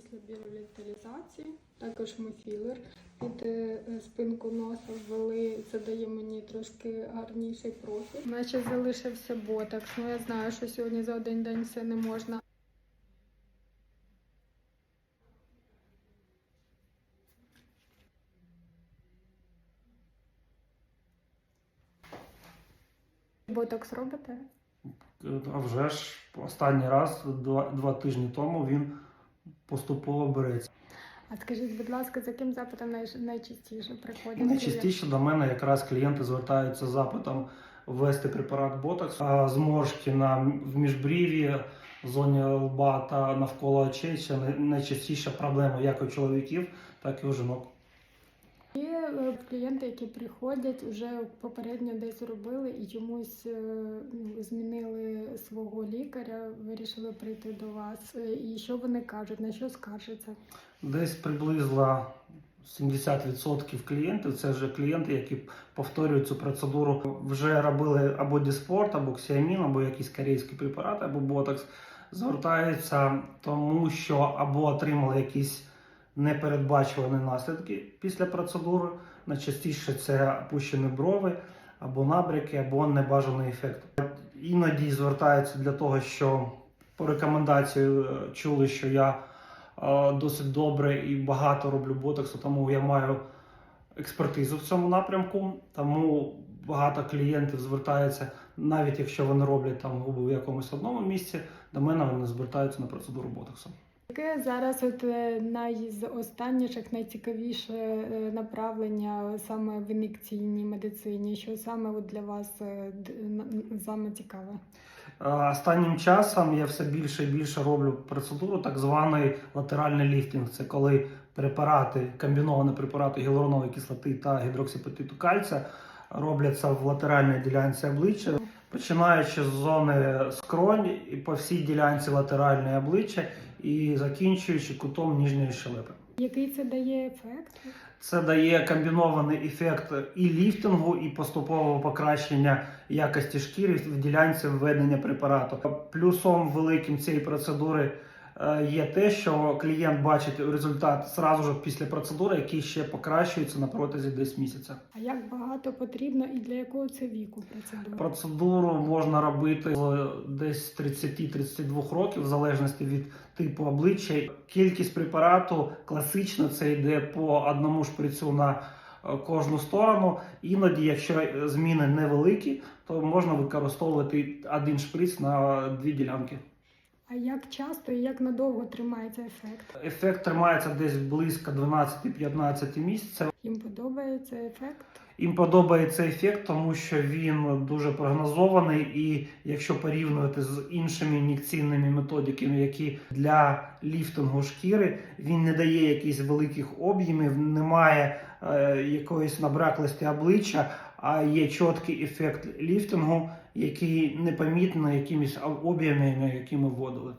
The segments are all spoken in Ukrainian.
Після біоревіталізації також ми філер під е, спинку носа ввели. Це дає мені трошки гарніший профіль. Наче залишився ботокс. Ну я знаю, що сьогодні за один день все не можна. Ботокс робите? А вже ж останній раз, два, два тижні тому, він поступово береться. А скажіть, будь ласка, за яким запитом най- найчастіше приходять? Найчастіше до мене якраз клієнти звертаються з запитом ввести препарат ботокс, а зморшки на в міжбрів'ї, зоні лба та навколо очей це найчастіша проблема як у чоловіків, так і у жінок. Є е, клієнти, які приходять, вже попередньо десь робили і чомусь е, ну, змінили свого лікаря, вирішили прийти до вас. Е, І що вони кажуть, на що скаржаться? Десь приблизно 70% клієнтів це вже клієнти, які повторюють цю процедуру, вже робили або Діспорт, або Ксіамін, або якісь корейські препарати, або ботокс. Звертаються тому, що або отримали якісь непередбачувані наслідки після процедури. Найчастіше це опущені брови, або набряки, або небажаний ефект. Іноді звертаються для того, що по рекомендації е, чули, що я е, досить добре і багато роблю ботоксу, тому я маю експертизу в цьому напрямку. Тому багато клієнтів звертаються, навіть якщо вони роблять там губи в якомусь одному місці, до мене вони звертаються на процедуру ботоксу. Яке зараз от е, най з останніших найцікавіше е, направлення саме в ін'єкційній медицині? Що саме от для вас е, саме цікаве? Останнім часом я все більше і більше роблю процедуру так званий латеральний ліфтинг. Це коли препарати, комбіновані препарати гіалуронової кислоти та гідроксипатиту кальція робляться в латеральній ділянці обличчя, починаючи з зони скронь і по всій ділянці латеральної обличчя і закінчуючи кутом ніжньої щелепи. Який це дає ефект? Це дає комбінований ефект і ліфтингу, і поступового покращення якості шкіри в ділянці введення препарату. Плюсом великим цієї процедури є те, що клієнт бачить результат зразу ж після процедури, який ще покращується на протязі десь місяця. А як багато потрібно і для якого це віку процедура? Процедуру можна робити з десь 30-32 років, в залежності від типу обличчя. Кількість препарату класично це йде по одному шприцю на е, кожну сторону. Іноді, якщо зміни невеликі, то можна використовувати один шприц на дві ділянки. А як часто і як надовго тримається ефект? Ефект тримається десь близько 12-15 місяців. Їм подобається ефект? Їм подобається ефект, тому що він дуже прогнозований, і якщо порівнювати з іншими ін'єкційними методиками, які для ліфтингу шкіри, він не дає якихось великих об'ємів, немає якоїсь набраклості обличчя, а є чіткий ефект ліфтингу, який непомітно якимись об'ємами, які ми вводили.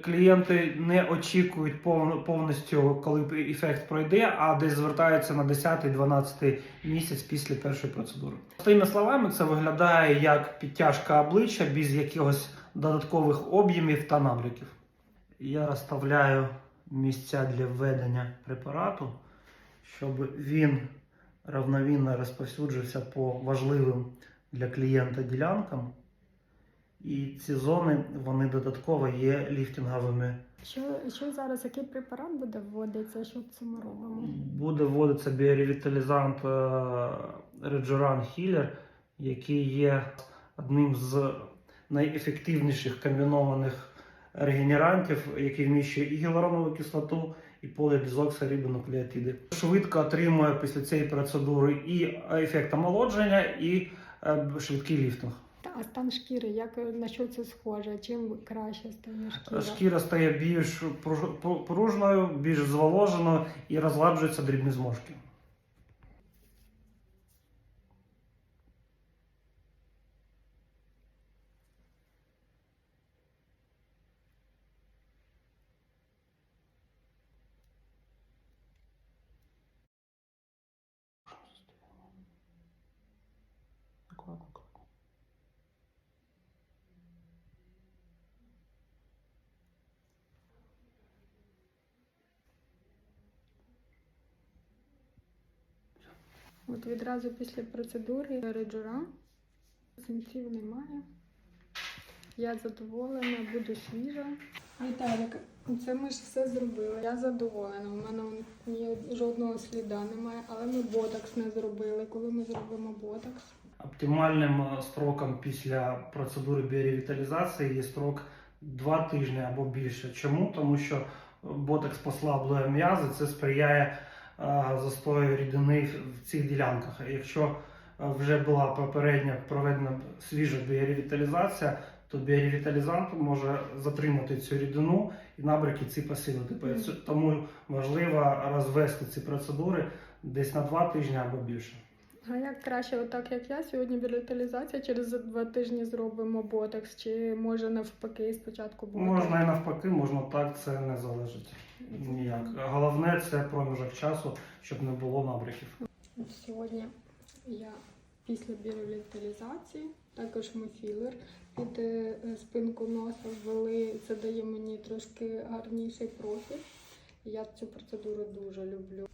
Клієнти не очікують повністю, коли ефект пройде, а десь звертаються на 10-12 місяць після першої процедури. Своїми словами, це виглядає як підтяжка обличчя без якихось додаткових об'ємів та набряків. Я розставляю місця для введення препарату, щоб він равновільно розповсюджився по важливим для клієнта ділянкам. І ці зони вони додатково є ліфтинговими. Що, що зараз, який препарат буде вводитися? Що це ми робимо? Буде вводитися біоревіталізант Regeran Healer, який є одним з найефективніших комбінованих регенерантів, який вміщує і гіалуронову кислоту, і полідезоксирибонуклеотиди. Швидко отримує після цієї процедури і ефект омолодження, і е, швидкий ліфтинг. Та, а стан шкіри, як на що це схоже? Чим краще стане шкіра? Шкіра стає більш пруж- пружною, більш зволоженою і розладжуються дрібні зморшки. От відразу після процедури реджура. Синців немає. Я задоволена, буду свіжа. Віталік, це ми ж все зробили. Я задоволена. У мене ні жодного сліда немає, але ми ботокс не зробили. Коли ми зробимо ботокс? Оптимальним е, строком після процедури біоревіталізації є строк 2 тижні або більше. Чому? Тому що е, ботекс послаблює м'язи, це сприяє застою рідини в цих ділянках. Якщо е, вже була попередня проведена свіжа біоревіталізація, то біоревіталізант може затримати цю рідину і набряки ці посилити. Тому важливо розвести ці процедури десь на 2 тижні або більше. А як краще, отак як я сьогодні біоревіталізація, через два тижні зробимо ботокс, чи може навпаки спочатку ботокс? Можна і навпаки, можна так, це не залежить ніяк. Головне це проміжок часу, щоб не було набряків. Сьогодні я після біоревіталізації, також ми філер під е, спинку носа ввели. Це дає мені трошки гарніший профіль. Я цю процедуру дуже люблю.